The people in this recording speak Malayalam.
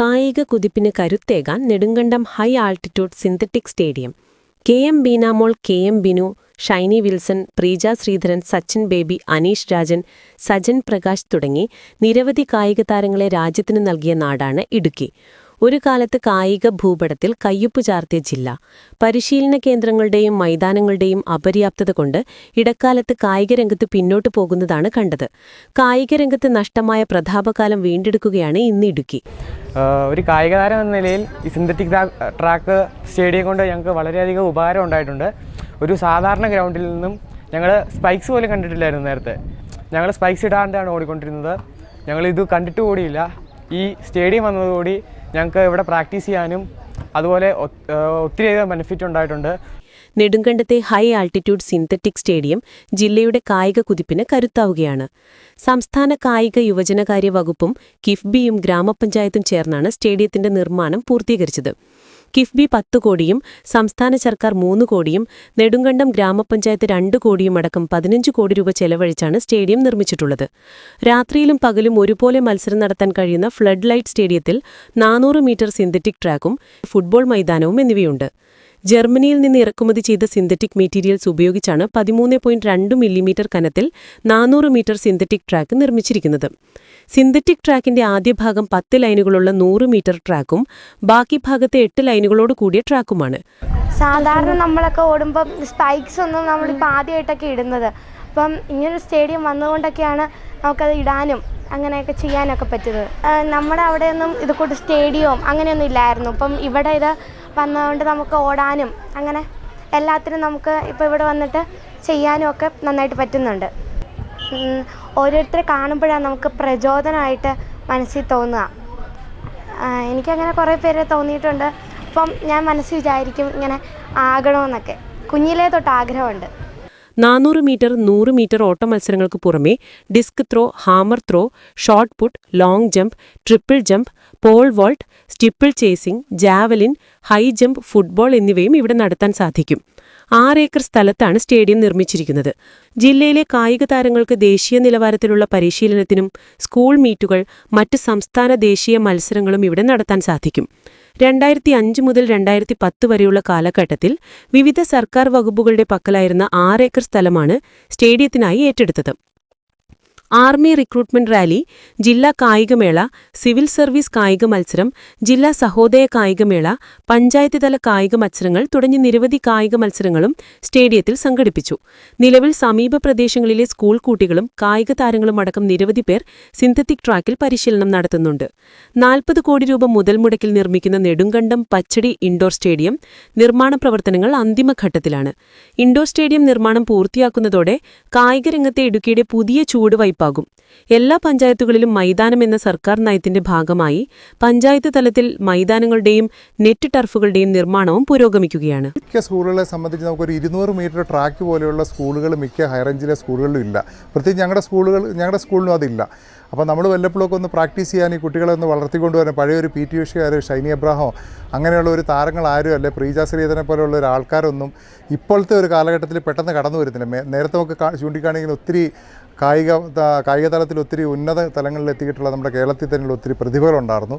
കായിക കുതിപ്പിന് കരുത്തേകാൻ Nedumkandam high altitude synthetic stadium. K M Beenamol K M Binu Shiny Wilson Preeja Sreedharan Sachin Baby Aneesh Rajan Sajan Prakash തുടങ്ങി നിരവധി കായിക താരങ്ങളെ രാജ്യത്തിന് നൽകിയ നാടാണ് ഇടുക്കി. ഒരു കാലത്ത് കായിക ഭൂപടത്തിൽ കയ്യൊപ്പ് ചാർത്തിയ ജില്ല. പരിശീലന കേന്ദ്രങ്ങളുടെയും മൈതാനങ്ങളുടെയും അപര്യാപ്തത കൊണ്ട് ഇടക്കാലത്ത് കായിക രംഗത്ത് പിന്നോട്ടു പോകുന്നതാണ് കണ്ടത്. കായിക രംഗത്ത് നഷ്ടമായ പ്രതാപകാലം വീണ്ടെടുക്കുകയാണ് ഇന്ന് ഇടുക്കി. ഒരു കായിക താരം എന്ന നിലയിൽ ഈ സിന്തറ്റിക് ട്രാക്ക് സ്റ്റേഡിയം കൊണ്ട് ഞങ്ങൾക്ക് വളരെയധികം ഉപകാരം ഉണ്ടായിട്ടുണ്ട്. ഒരു സാധാരണ ഗ്രൗണ്ടിൽ നിന്നും ഞങ്ങൾ സ്പൈക്സ് പോലും കണ്ടിട്ടില്ലായിരുന്നു നേരത്തെ. ഞങ്ങൾ സ്പൈക്സ് ഇടാണ്ടാണ് ഓടിക്കൊണ്ടിരുന്നത്. ഞങ്ങളിത് കണ്ടിട്ട് കൂടിയില്ല. ഈ സ്റ്റേഡിയം വന്നതോടുകൂടി ഞങ്ങൾക്ക് ഇവിടെ പ്രാക്ടീസ് ചെയ്യാനും അതുപോലെ ഒത്തിരിയധികം ബെനിഫിറ്റ് ഉണ്ടായിട്ടുണ്ട്. നെടുങ്കണ്ടത്തെ ഹൈ ആൾട്ടിറ്റ്യൂഡ് സിന്തറ്റിക് സ്റ്റേഡിയം ജില്ലയുടെ കായിക കുതിപ്പിന് കരുത്താവുകയാണ്. സംസ്ഥാന കായിക യുവജനകാര്യ വകുപ്പും കിഫ്ബിയും ഗ്രാമപഞ്ചായത്തും ചേർന്നാണ് സ്റ്റേഡിയത്തിന്റെ നിർമ്മാണം പൂർത്തീകരിച്ചത്. കിഫ്ബി പത്ത് കോടിയും സംസ്ഥാന സർക്കാർ മൂന്ന് കോടിയും നെടുങ്കണ്ടം ഗ്രാമപഞ്ചായത്ത് രണ്ട് കോടിയും അടക്കം പതിനഞ്ച് കോടി രൂപ ചെലവഴിച്ചാണ് സ്റ്റേഡിയം നിർമ്മിച്ചിട്ടുള്ളത്. രാത്രിയിലും പകലും ഒരുപോലെ മത്സരം നടത്താൻ കഴിയുന്ന ഫ്ലഡ് ലൈറ്റ് സ്റ്റേഡിയത്തിൽ നാനൂറ് മീറ്റർ സിന്തറ്റിക് ട്രാക്കും ഫുട്ബോൾ മൈതാനവും എന്നിവയുണ്ട്. ജർമ്മനിയിൽ നിന്ന് ഇറക്കുമതി ചെയ്ത സിന്തറ്റിക് മെറ്റീരിയൽസ് ഉപയോഗിച്ചാണ് പതിമൂന്ന് പോയിന്റ് രണ്ട് മില്ലിമീറ്റർ കനത്തിൽ നാനൂറ് മീറ്റർ സിന്തറ്റിക് ട്രാക്ക് നിർമ്മിച്ചിരിക്കുന്നത്. സിന്തറ്റിക് ട്രാക്കിന്റെ ആദ്യ ഭാഗം പത്ത് ലൈനുകളുള്ള നൂറ് മീറ്റർ ട്രാക്കും ബാക്കി ഭാഗത്തെ എട്ട് ലൈനുകളോട് കൂടിയ ട്രാക്കുമാണ്. സാധാരണ നമ്മളൊക്കെ ഓടുമ്പോൾ സ്പൈക്സ് ഒന്നും നമ്മളിപ്പോൾ ആദ്യമായിട്ടൊക്കെ ഇടുന്നത്. അപ്പം ഇങ്ങനൊരു സ്റ്റേഡിയം വന്നുകൊണ്ടൊക്കെയാണ് നമുക്കത് ഇടാനും അങ്ങനെയൊക്കെ ചെയ്യാനൊക്കെ പറ്റുന്നത്. നമ്മുടെ അവിടെയൊന്നും ഇത് കൂട്ട് സ്റ്റേഡിയവും അങ്ങനെയൊന്നും ഇല്ലായിരുന്നു. ഇപ്പം ഇവിടെ ഇത് വന്നതുകൊണ്ട് നമുക്ക് ഓടാനും അങ്ങനെ എല്ലാത്തിനും നമുക്ക് ഇപ്പോൾ ഇവിടെ വന്നിട്ട് ചെയ്യാനും ഒക്കെ നന്നായിട്ട് പറ്റുന്നുണ്ട്. ഓരോരുത്തരെ കാണുമ്പോഴാണ് നമുക്ക് പ്രചോദനമായിട്ട് മനസ്സിൽ തോന്നുക. എനിക്കങ്ങനെ കുറേ പേരെ തോന്നിയിട്ടുണ്ട്. അപ്പം ഞാൻ മനസ്സിൽ വിചാരിക്കും ഇങ്ങനെ ആകണമെന്നൊക്കെ. കുഞ്ഞിലേ തൊട്ട് ആഗ്രഹമുണ്ട്. നാനൂറ് മീറ്റർ നൂറ് മീറ്റർ ഓട്ട മത്സരങ്ങൾക്ക് പുറമെ disc throw hammer throw short put long jump triple jump pole vault steeple chasing javelin high jump football എന്നിവയും ഇവിടെ നടത്താൻ സാധിക്കും. ആറ് ഏക്കർ സ്ഥലത്താണ് സ്റ്റേഡിയം നിർമ്മിച്ചിരിക്കുന്നത്. ജില്ലയിലെ കായിക താരങ്ങൾക്ക് ദേശീയ നിലവാരത്തിലുള്ള പരിശീലനത്തിനും സ്കൂൾ മീറ്റുകൾ മറ്റ് സംസ്ഥാന ദേശീയ മത്സരങ്ങളും ഇവിടെ നടത്താൻ സാധിക്കും. രണ്ടായിരത്തി അഞ്ച് മുതൽ രണ്ടായിരത്തി പത്ത് വരെയുള്ള കാലഘട്ടത്തിൽ വിവിധ സർക്കാർ വകുപ്പുകളുടെ പക്കലായിരുന്ന ആറേക്കർ സ്ഥലമാണ് സ്റ്റേഡിയത്തിനായി ഏറ്റെടുത്തത് ആർമി റിക്രൂട്ട്മെന്റ് റാലി ജില്ലാ കായികമേള സിവിൽ സർവീസ് കായിക മത്സരം ജില്ലാ സഹോദയ കായികമേള പഞ്ചായത്ത് തല കായിക മത്സരങ്ങൾ തുടങ്ങി നിരവധി കായിക മത്സരങ്ങളും സ്റ്റേഡിയത്തിൽ സംഘടിപ്പിച്ചു. നിലവിൽ സമീപ പ്രദേശങ്ങളിലെ സ്കൂൾ കുട്ടികളും കായിക താരങ്ങളും അടക്കം നിരവധി പേർ സിന്തറ്റിക് ട്രാക്കിൽ പരിശീലനം നടത്തുന്നുണ്ട്. നാൽപ്പത് കോടി രൂപ മുതൽ മുടക്കിൽ നിർമ്മിക്കുന്ന നെടുങ്കണ്ടം പച്ചടി ഇൻഡോർ സ്റ്റേഡിയം നിർമ്മാണ പ്രവർത്തനങ്ങൾ അന്തിമഘട്ടത്തിലാണ്. ഇൻഡോർ സ്റ്റേഡിയം നിർമ്മാണം പൂർത്തിയാക്കുന്നതോടെ കായികരംഗത്തെ ഇടുക്കിയുടെ പുതിയ ചുവടുവയ്പാകും എല്ലാ പഞ്ചായത്തുകളിലും മൈതാനം എന്ന സർക്കാർ നയത്തിന്റെ ഭാഗമായി പഞ്ചായത്ത് തലത്തിൽ മൈതാനങ്ങളുടെയും നെറ്റ് ടർഫുകളുടെയും നിർമ്മാണവും പുരോഗമിക്കുകയാണ്. മിക്ക സ്കൂളുകളെ സംബന്ധിച്ച് നമുക്ക് ഒരു ഇരുന്നൂറ് മീറ്റർ ട്രാക്ക് പോലെയുള്ള സ്കൂളുകൾ മിക്ക ഹൈറേഞ്ചിലെ സ്കൂളുകളിലും ഇല്ല. പ്രത്യേകിച്ച് ഞങ്ങളുടെ സ്കൂളുകൾ ഞങ്ങളുടെ സ്കൂളിലും അതില്ല. അപ്പോൾ നമ്മൾ വല്ലപ്പോഴൊക്കെ ഒന്ന് പ്രാക്ടീസ് ചെയ്യാൻ ഈ കുട്ടികളെ ഒന്ന് വളർത്തിക്കൊണ്ടുവരാൻ പഴയ ഒരു പി ടി ഉഷയായ ഷൈനി അബ്രാഹമോ അങ്ങനെയുള്ള ഒരു താരങ്ങൾ ആരും അല്ലെ? പ്രീജ ശ്രീധരനെ പോലെയുള്ള ഒരു ആൾക്കാരൊന്നും ഇപ്പോഴത്തെ ഒരു കാലഘട്ടത്തിൽ പെട്ടെന്ന് കടന്നു വരുന്നില്ല. നേരത്തെ നമുക്ക് ചൂണ്ടിക്കാണെങ്കിൽ ഒത്തിരി കായിക കായിക തലത്തിൽ ഒത്തിരി ഉന്നത തലങ്ങളിൽ എത്തിയിട്ടുള്ള നമ്മുടെ കേരളത്തിൽ തന്നെയുള്ള ഒത്തിരി പ്രതിഭകളുണ്ടായിരുന്നു.